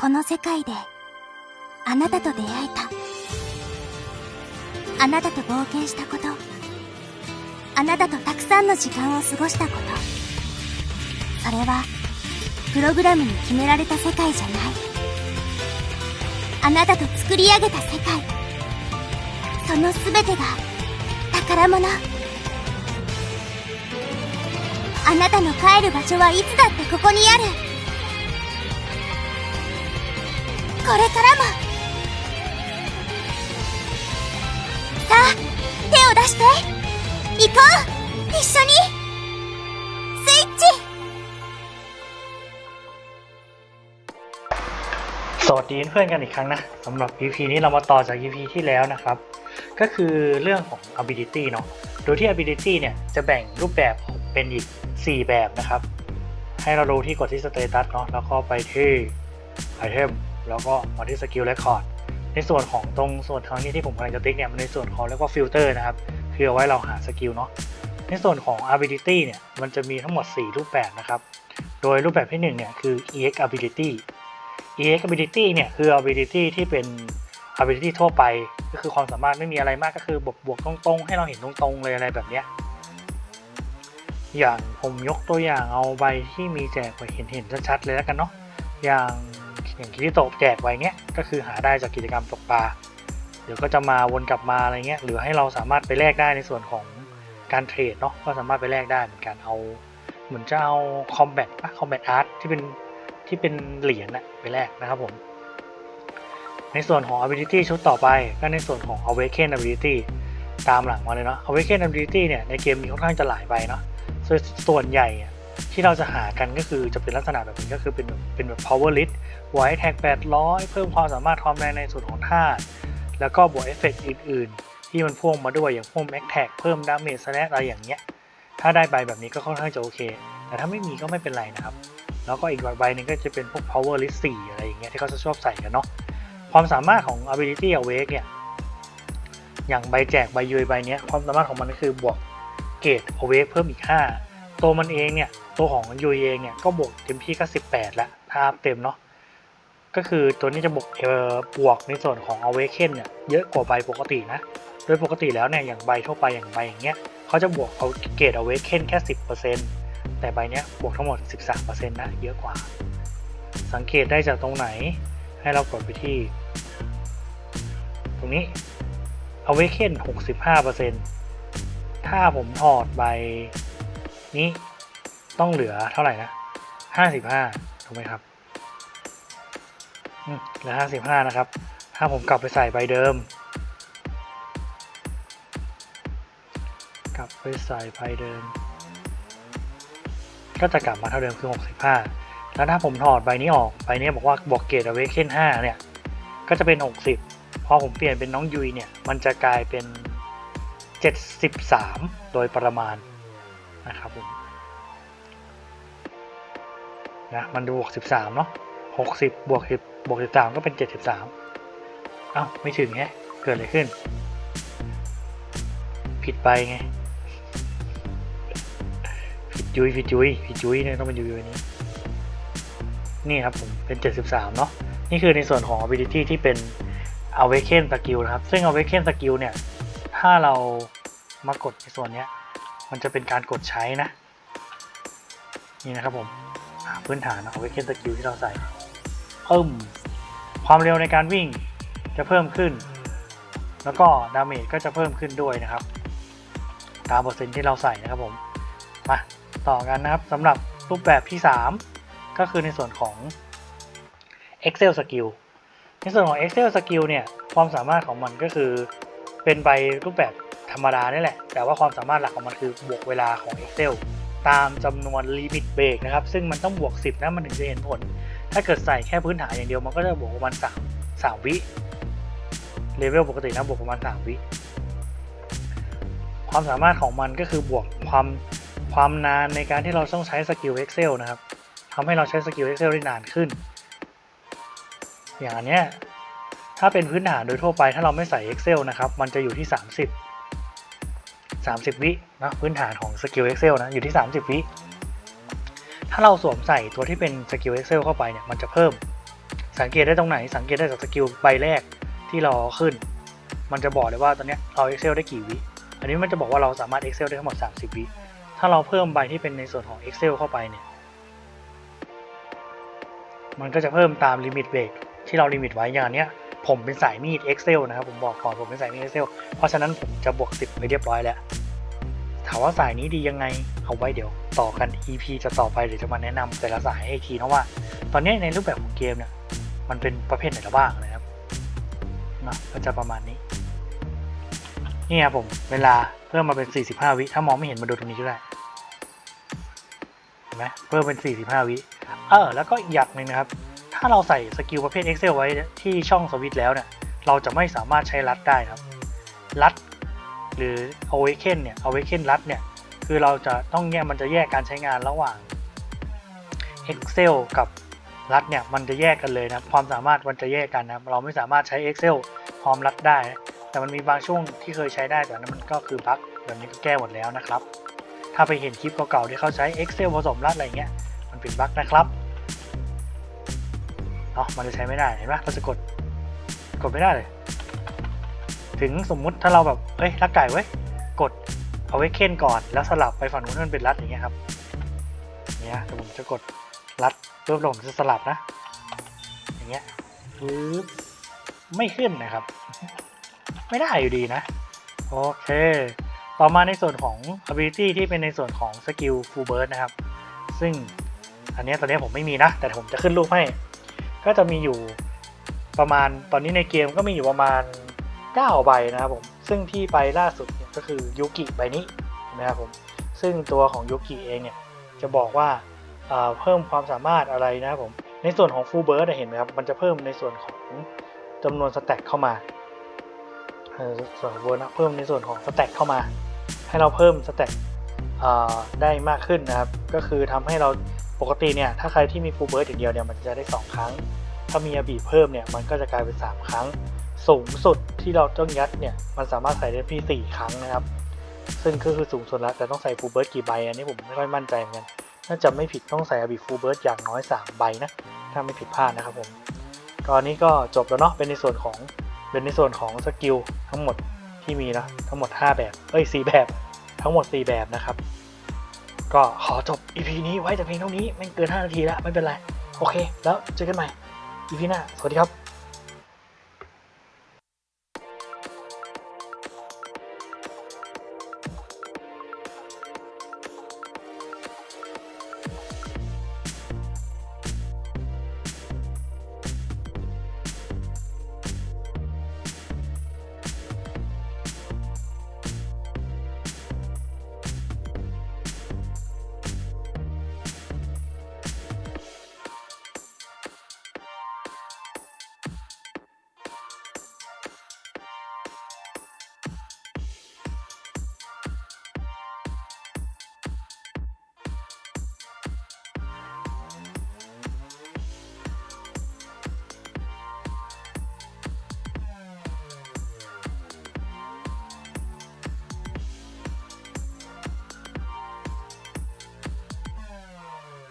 この世界で、あなたと出会えた。あなたと冒険したこと。あなたとたくさんの時間を過ごしたこと。それは、プログラムに決められた世界じゃない。あなたと作り上げた世界。その全てが、宝物。あなたの帰る場所はいつだってここにある。これからも。さあ、手を出して。行こう一緒にスイッチ สวัสดีเพื่อนๆกันอีกครั้งนะสำหรับ EP นี้เรามาต่อจาก EP ที่แล้วนะครับ ก็คือเรื่องของ ability เนาะโดยที่ ability เนี่ยจะแบ่งรูปแบบออกเป็นอีก 4 แบบนะครับ ให้เราดูที่กดที่ status เนาะแล้วก็ไปที่ item แล้วก็มาที่ skill record ในส่วนของตรงส่วนทางนี้ที่ผมกำลังจะติ๊กเนี่ยมันในส่วนของเรียกว่า filter นะครับคือเอาไว้เราหาสกิลเนาะในส่วนของ ability เนี่ยมันจะมีทั้งหมด 4 รูปแบบนะครับโดยรูปแบบที่1เนี่ยคือ ex ability EX ability เนี่ยคือ ability ที่เป็น ability ทั่วไปก็คือความสามารถไม่มีอะไรมากก็คือบวกบวกตรงๆ ให้เราเห็นตรงๆเลยอะไรแบบเนี้ยอย่างผมยกตัวอย่างเอาใบที่มีแจกไว้เห็นเห็นชัดๆเลยแล้วกันเนาะอย่าง อย่างคิริโตะแจกไว้เนี้ยก็คือหาได้จากกิจกรรมตกปลาเดี๋ยวก็จะมาวนกลับมาอะไรเงี้ยหรือให้เราสามารถไปแลกได้ในส่วนของการเทรดเนาะก็สามารถไปแลกได้เหมือนกันเอา เหมือนจะเอาคอมแบทปะคอมแบทอาร์ตที่เป็นที่เป็นเหรียญนะไปแลกนะครับผมในส่วนของ ability ชุดต่อไปก็ในส่วนของ awaken ability ตามหลังมาเลยเนาะ awaken ability เนี่ยในเกมมีค่อนข้างจะหลายใบเนาะส่วนใหญ่ ที่เราจะหากันก็คือจะเป็นลักษณะแบบนี้ก็คือเป็นเป็นแบบ power list บวก attack 800 เพิ่มความสามารถความแรงในส่วนของท่า แล้วก็บวกเอฟเฟกต์อื่น ๆ ที่มันพ่วงมาด้วยอย่างพวก max tag เพิ่ม damage slash อะไรอย่างเงี้ย ถ้าได้ใบแบบนี้ก็ค่อนข้างจะโอเค แต่ถ้าไม่มีก็ไม่เป็นไรนะครับ แล้วก็อีกใบหนึ่งก็จะเป็นพวก power list 4 อะไรอย่างเงี้ยที่เขาจะชอบใส่กันเนาะ ความสามารถของ ability awake เนี่ย อย่างใบแจกใบยุยใบเนี้ยความสามารถของมันก็คือบวกเกรด awake เพิ่มอีก 5 ตัวมันเองเนี่ย ตัวของยุยเองเนี่ยก็บวกเต็มที่ก็ 18 แล้วถ้าเต็มเนาะก็คือตัวนี้จะบวกเออบวกในส่วนของ awaken เนี่ยเยอะกว่าใบปกตินะ โดยปกติแล้วเนี่ยอย่างใบทั่วไปอย่างใบอย่างเงี้ยเขาจะบวกเอาเกรด awaken แค่ 10%แต่ใบเนี้ยบวกทั้งหมด 13%นะเยอะกว่า สังเกตได้จากตรงไหนให้เรากดไปที่ ตรงนี้ awaken 65%ถ้าผมถอดใบ นี้ต้องเหลือเท่าไหร่นะ55ถูกไหมครับเหลือ55นะครับ ถ้าผมกลับไปใส่ใบเดิม กลับไปใส่ใบเดิม ก็จะกลับมาเท่าเดิมคือ65แล้วถ้าผมถอดใบนี้ออกใบนี้บอกว่าบวกเกรด awaken 5เนี่ย ก็จะเป็น 60 พอผมเปลี่ยนเป็นน้องยุยเนี่ย มันจะกลายเป็น 73 โดยประมาณ นะครับผมนะมันดูบวก13เนาะ60บวก10บวก13 ก็เป็น 73 เอ้า ไม่ถึงแฮะ เกิดอะไรขึ้น ผิดไปไง ผิดยุยผิดยุยผิดยุยเนี่ยต้องเป็นยุยวันนี้ นี่ครับผมเป็น 73 เนาะนี่คือในส่วนของ ability ที่เป็น awaken skill นะครับ ซึ่ง awaken skill เนี่ย ถ้าเรามากดในส่วนเนี้ย มันจะเป็นการกดใช้นะ นี่นะครับผมพื้นฐาน awaken skill ที่เราใส่เพิ่มความเร็วในการวิ่งจะเพิ่มขึ้น แล้วก็ดาเมจก็จะเพิ่มขึ้นด้วยนะครับ ตามเปอร์เซ็นต์ที่เราใส่นะครับผมมาต่อกันนะครับสำหรับรูปแบบที่ 3 ก็คือในส่วนของ Excel Skill ในส่วนของ Excel Skill เนี่ย ความสามารถของมันก็คือเป็นใบรูปแบบ ธรรมดานี่แหละ แต่ว่าความสามารถหลักของมันคือบวกเวลาของ Excel ตามจำนวนลิมิตเบรกนะครับ ซึ่งมันต้องบวก 10 นะมันถึงจะเห็นผล ถ้าเกิดใส่แค่พื้นฐานอย่างเดียวมันก็จะบวกประมาณ3 3วิเลเวลปกตินะบวกประมาณ 3 วิ ความสามารถของมันก็คือบวกความความนานในการที่เราต้องใช้สกิล Excel นะครับทำให้เราใช้สกิล Excel ได้นานขึ้น อย่างนเนี้ยถ้าเป็นพื้นฐานโดยทั่วไปถ้าเราไม่ใส่ Excel นะครับ มันจะอยู่ที่ 30 30 วินะพื้นฐานของสกิล Excel นะอยู่ที่ 30 วิถ้าเราสวมใส่ตัวที่เป็นสกิล Excel เข้าไปเนี่ยมันจะเพิ่ม สังเกตได้ตรงไหน สังเกตได้จากสกิลใบแรกที่เราขึ้น มันจะบอกเลยว่าตอนเนี้ยเรา Excel ได้กี่วิอันนี้มันจะบอกว่าเราสามารถ Excel ได้ทั้งหมด 30 วิถ้าเราเพิ่มใบที่เป็นในส่วนของ Excel เข้าไปเนี่ยมันก็จะเพิ่มตามลิมิตเบรกที่เราลิมิตไว้อย่างเนี้ย ผมเป็นสายมีด Excel นะครับ ผมบอกก่อนผมเป็นสายมีด Excel เพราะฉะนั้นผมจะบวก 10 ไปเรียบร้อยแล้ว ถามว่าสายนี้ดียังไง เอาไว้เดี๋ยวต่อกัน EP จะต่อไปเดี๋ยวจะมาแนะนำแต่ละสายให้อีกทีนะว่า ตอนนี้ในรูปแบบของเกมเนี่ยมันเป็นประเภทไหนละบ้างนะครับนะก็จะประมาณนี้ นี่ครับผมเวลาเพิ่มมาเป็น 45 วิ ถ้ามองไม่เห็นมาดูตรงนี้ก็ได้เห็นไหมเพิ่มเป็น 45 วิ เออ แล้วก็อีกอย่างหนึ่งนะครับ ถ้าเราใส่สกิลประเภท Excel ไว้ที่ช่องสวิตแล้วเนี่ย เราจะไม่สามารถใช้รัดได้นะครับ รัดหรือ awaken เนี่ย awaken รัดเนี่ย คือเราจะต้องแยกมันจะแยกการใช้งานระหว่าง Excel กับรัดเนี่ย มันจะแยกกันเลยนะความสามารถมันจะแยกกันนะเราไม่สามารถใช้ Excel พร้อมรัดได้ แต่มันมีบางช่วงที่เคยใช้ได้แต่นั้นมันก็คือบั๊กแบบนี้ก็แก้หมดแล้วนะครับ ถ้าไปเห็นคลิปเก่าๆที่เขาใช้ Excel ผสมรัดอะไรเงี้ย มันเป็นบั๊กนะครับ เนาะมันจะใช้ไม่ได้เห็นไหมเราจะกดกดไม่ได้เลย ถึงสมมุติถ้าเราแบบเอ้ยรักไก่ไว้กดเอาไว้เค้นก่อนแล้วสลับไปฝั่งนู้นให้มันเป็นรัดอย่างเงี้ยครับเนี่ยเดี๋ยวผมจะกดรัดเพิ่มลงจะสลับนะ อย่างเงี้ยปึ๊บไม่ขึ้นนะครับ ไม่ได้อยู่ดีนะ โอเค ต่อมาในส่วนของ ability ที่เป็นในส่วนของสกิล full burst นะครับ ซึ่งอันเนี้ยตอนนี้ผมไม่มีนะ แต่ผมจะขึ้นรูปให้ ก็จะมีอยู่ประมาณตอนนี้ในเกมก็มีอยู่ประมาณ 9 ใบนะครับผมซึ่งที่ไปล่าสุดเนี่ยก็คือยูกิใบนี้นะครับผมซึ่งตัวของยูกิเองเนี่ยจะบอกว่าเอ่อเพิ่มความสามารถอะไรนะครับผมในส่วนของ full burst เห็นไหมครับมันจะเพิ่มในส่วนของจำนวนสแต็กเข้ามาเออส่วนของ burst นเพิ่มในส่วนของสแต็กเข้ามา ให้เราเพิ่มสแต็กได้มากขึ้นนะครับ ก็คือทำให้เรา ปกติเนี่ยถ้าใครที่มี full burst อย่างเดียวเนี่ยมันจะได้ 2 ครั้ง ถ้ามีอาบีเพิ่มเนี่ยมันก็จะกลายเป็น 3 ครั้ง สูงสุดที่เราต้องยัดเนี่ยมันสามารถใส่ได้พี่สี่ครั้งนะครับ ซึ่งก็คือสูงสุดแล้วแต่ต้องใส่ฟูลเบิร์ดกี่ใบอันนี้ผมไม่ค่อยมั่นใจเหมือนกันน่าจะไม่ผิดต้องใส่อาบีฟูลเบิร์ดอย่างน้อย 3 ใบนะถ้าไม่ผิดพลาดนะครับผมตอนนี้ก็จบแล้วเนาะเป็นในส่วนของเป็นในส่วนของสกิลทั้งหมดที่มีนะทั้งหมด 5 แบบเอ้ย4แบบทั้งหมด 4 แบบนะครับ ก็ขอจบ EP นี้ไว้แต่เพียงเท่านี้ไม่เกิน 5 นาทีแล้วไม่เป็นไร โอเค แล้วเจอกันใหม่ EP หน้า สวัสดีครับ